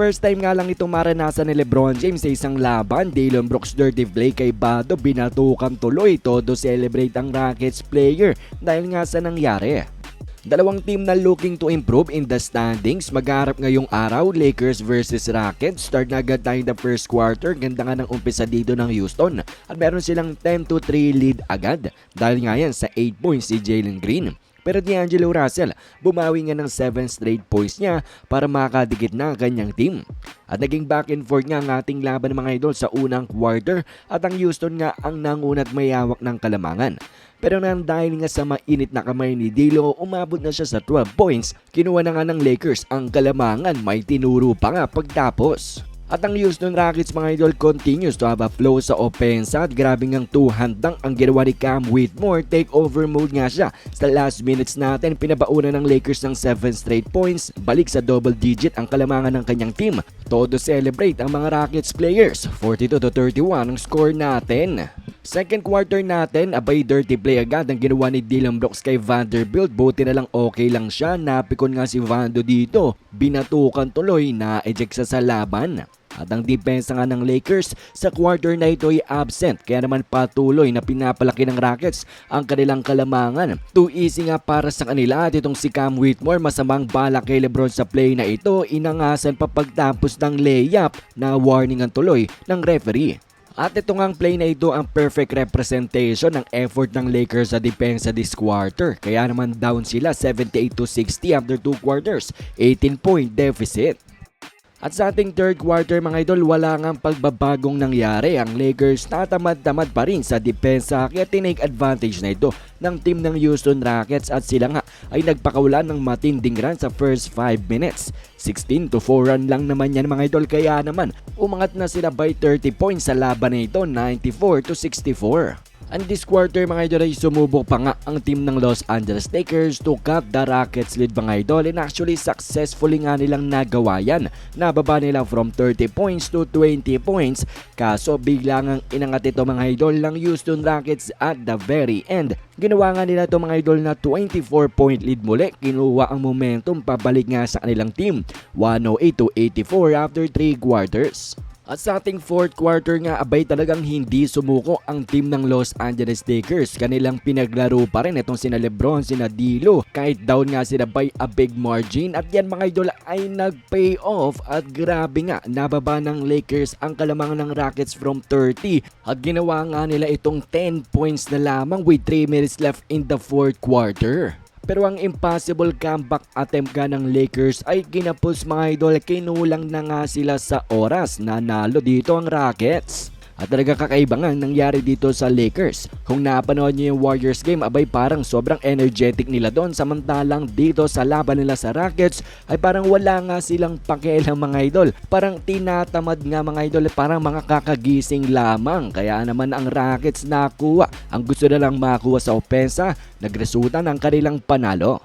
First time nga lang itong maranasan ni Lebron James sa isang laban. Dillon Brooks dirty play kay Bado. Binatukan tuloy. Todo celebrate ang Rockets player dahil nga sa nangyari. Dalawang team na looking to improve in the standings. Magharap ngayong araw, Lakers versus Rockets. Start na agad tayo the first quarter. Ganda nga ng umpisa dito ng Houston. At meron silang 10 to 3 lead agad. Dahil nga yan sa 8 points si Jalen Green. Pero D'Angelo Russell, bumawi nga ng 7 straight points niya para makadikit na ang kanyang team. At naging back and forth nga ang ating laban mga idol sa unang quarter at ang Houston nga ang nangunat mayawak ng kalamangan. Pero nang dahil nga sa mainit na kamay ni Dilo, umabot na siya sa 12 points. Kinuha na nga ng Lakers ang kalamangan, may tinuro pa nga pagtapos. At ang Houston Rockets mga idol continues to have a flow sa opensa at grabe ngang two-handang ang ginawa ni Cam Whitmore. Take over mode nga siya. Sa last minutes natin, pinabauna ng Lakers ng 7 straight points. Balik sa double digit ang kalamangan ng kanyang team. Todo celebrate ang mga Rockets players. 42 to 31 ang score natin. Second quarter natin, abay dirty play agad ang ginawa ni Dylan Brooks kay Vanderbilt. Buti na lang okay lang siya. Napikon nga si Vando dito. Binatukan tuloy na eject sa laban. At ang depensa nga ng Lakers sa quarter na ito ay absent kaya naman patuloy na pinapalaki ng Rockets ang kanilang kalamangan. Too easy nga para sa kanila at itong si Cam Whitmore masamang bala kay Lebron sa play na ito inangasan pa pagtapos ng layup na warningan tuloy ng referee. At ito nga ang play na ito ang perfect representation ng effort ng Lakers sa depensa this quarter. Kaya naman down sila 78 to 60 after 2 quarters, 18 point deficit. At sa ating third quarter mga idol, wala nga pagbabagong nangyari. Ang Lakers natamad-tamad pa rin sa depensa kaya tinake advantage na ito ng team ng Houston Rockets at sila nga ay nagpakawalan ng matinding run sa first 5 minutes. 16 to 4 run lang naman yan mga idol kaya naman umangat na sila by 30 points sa laban na ito 94 to 64. And this quarter mga idol ay sumubok pa nga ang team ng Los Angeles Lakers to cut the Rockets lead mga idol and actually successfully nga nilang nagawa yan. Nababa nila from 30 points to 20 points kaso bigla ngang inangat ito mga idol ng Houston Rockets at the very end. Ginawa nga nila ito mga idol na 24 point lead muli. Kinuha ang momentum pabalik nga sa kanilang team. 108 to 84 after 3 quarters. At sa ating fourth quarter nga, abay talagang hindi sumuko ang team ng Los Angeles Lakers. Kanilang pinaglaro pa rin itong sina Lebron, sina Dilo. Kahit down nga sila by a big margin. At yan mga idol ay nag-pay off. At grabe nga, nababa ng Lakers ang kalamangan ng Rockets from 30. At ginawa nga nila itong 10 points na lamang with 3 minutes left in the fourth quarter. Pero ang impossible comeback attempt nga ng Lakers ay ginapos mga idol kinulang na nga sila sa oras na nalo dito ang Rockets. At talaga kakaiba nga ang nangyari dito sa Lakers. Kung napanood niyo yung Warriors game, abay parang sobrang energetic nila doon. Samantalang dito sa laban nila sa Rockets, ay parang wala nga silang pakialam mga idol. Parang tinatamad nga mga idol, parang mga kakagising lamang. Kaya naman ang Rockets nakuha. Ang gusto na lang makuha sa opensa, nagresulta ng kanilang panalo.